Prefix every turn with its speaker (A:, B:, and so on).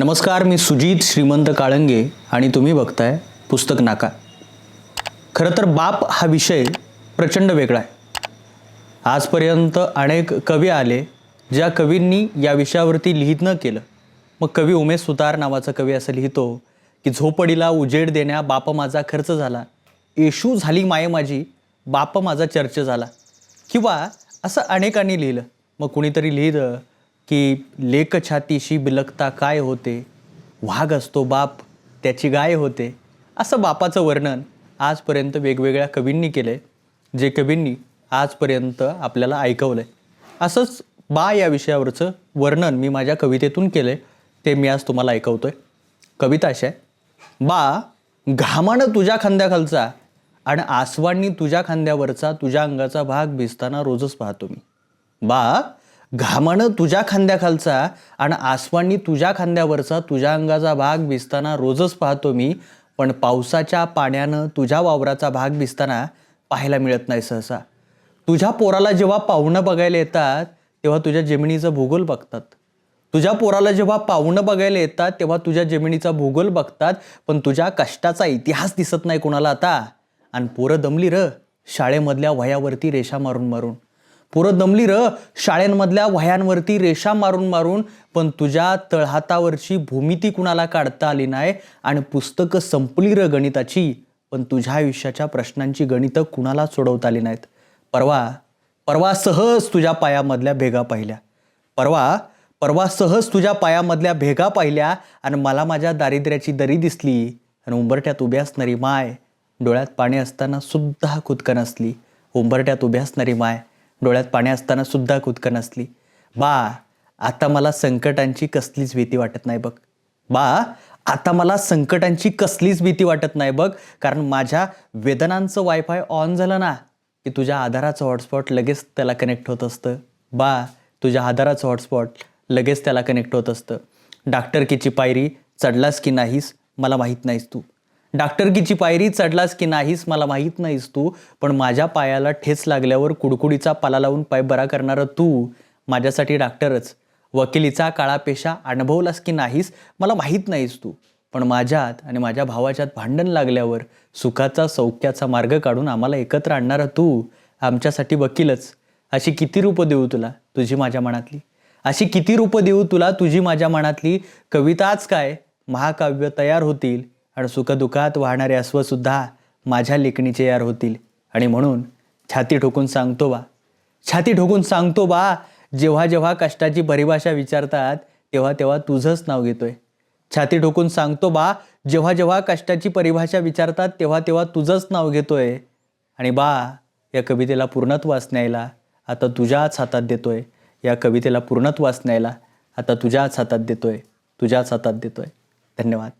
A: नमस्कार मी सुजित श्रीमंत काळंगे आणि तुम्ही बघताय पुस्तक नाका. खरं तर बाप हा विषय प्रचंड वेगळा आहे. आजपर्यंत अनेक कवी आले ज्या कवींनी या विषयावरती लिहित न केलं. मग कवी उमेश सुतार नावाचा कवी असं लिहितो की झोपडीला उजेड देण्या बाप माझा खर्च झाला. येशू झाली माये माझी बाप माझा चर्च झाला. किंवा असं अनेकांनी लिहिलं. मग कुणीतरी लिहिलं की लेखछातीशी बिलकता काय होते? वाघ असतो बाप त्याची गाय होते. असं बापाचं वर्णन आजपर्यंत वेगवेगळ्या कवींनी केलं आहे जे कवींनी आजपर्यंत आपल्याला ऐकवलं आहे असंच बा या विषयावरचं वर्णन मी माझ्या कवितेतून केलं आहे ते मी आज तुम्हाला ऐकवतो आहे कविता अशा आहे. बा घामानं तुझ्या खांद्याखालचा आणि आसवांनी तुझ्या खांद्यावरचा तुझ्या अंगाचा भाग भिजताना रोजच पाहतो मी. बा घामानं तुझ्या खांद्याखालचा आणि आसवांनी तुझ्या खांद्यावरचा तुझ्या अंगाचा भाग भिजताना रोजच पाहतो मी पण पावसाच्या पाण्यानं तुझ्या वावराचा भाग भिजताना पाहायला मिळत नाही सहसा. तुझ्या पोराला जेव्हा पाहुणं बघायला येतात तेव्हा तुझ्या जमिनीचा भूगोल बघतात. तुझ्या पोराला जेव्हा पाहुणं बघायला येतात तेव्हा तुझ्या जमिनीचा भूगोल बघतात पण तुझ्या कष्टाचा इतिहास दिसत नाही कोणाला आता. आणि पोरं दमली र शाळेमधल्या वयावरती रेषा मारून मारून. पोरं दमली र शाळेंमधल्या वह्यांवरती रेषा मारून मारून पण तुझ्या तळहातावरची भूमिती कुणाला काढता आली नाही? आणि पुस्तकं संपली र गणिताची पण तुझ्या आयुष्याच्या प्रश्नांची गणितं कुणाला सोडवता आली नाहीत? परवा परवा सहज तुझ्या पायामधल्या भेगा पाहिल्या. परवा परवा सहज तुझ्या पायामधल्या भेगा पाहिल्या आणि मला माझ्या दारिद्र्याची दरी दिसली. आणि उंबरट्यात उभी असणारी माय डोळ्यात पाणी असताना सुद्धा खुदकन असली. उंबरट्यात उभी असणारी माय डोळ्यात पाणी असताना सुद्धा खुदकन असली. बा आता मला संकटांची कसलीच भीती वाटत नाही बघ. बा आता मला संकटांची कसलीच भीती वाटत नाही बघ. कारण माझ्या वेदनांचं वायफाय ऑन झालं ना की तुझ्या आधाराचं हॉटस्पॉट लगेच त्याला कनेक्ट होत असतं. बा तुझ्या आधाराचं हॉटस्पॉट लगेच त्याला कनेक्ट होत असतं. डॉक्टरकीची पायरी चढलास की नाहीस मला माहीत नाहीस तू. डॉक्टरकीची पायरी चढलास की नाहीस मला माहीत नाहीस तू पण माझ्या पायाला ठेच लागल्यावर कुडकुडीचा पाला लावून पाय बरा करणारा तू. माझ्यासाठी डॉक्टरच वकिलीचा काळा पेशा अनुभवलास की नाहीस मला माहीत नाहीस तू. पण माझ्यात आणि माझ्या भावाच्यात भांडण लागल्यावर सुखाचा सौख्याचा मार्ग काढून आम्हाला एकत्र आणणारा तू. आमच्यासाठी वकीलच. अशी किती रूपं देऊ तुला तुझी माझ्या मनातली? अशी किती रूपं देऊ तुला तुझी माझ्या मनातली? कविताच काय? महाकाव्य तयार होतील. आणि सुखदुःखात वाहणारे अश्वसुद्धा माझ्या लेखणीचे यार होतील. आणि म्हणून छाती ठोकून सांगतो बा. छाती ठोकून सांगतो बा जेव्हा जेव्हा कष्टाची परिभाषा विचारतात तेव्हा तेव्हा तुझंच नाव घेतोय. छाती ठोकून सांगतो बा जेव्हा जेव्हा कष्टाची परिभाषा विचारतात तेव्हा तेव्हा तुझंच नाव घेतोय. आणि बा या कवितेला पूर्णत्वास न्यायला आता तुझ्याच हातात देतोय. या कवितेला पूर्णत्वास न्यायला आता तुझ्याच हातात देतोय. तुझ्याच हातात देतोय. धन्यवाद.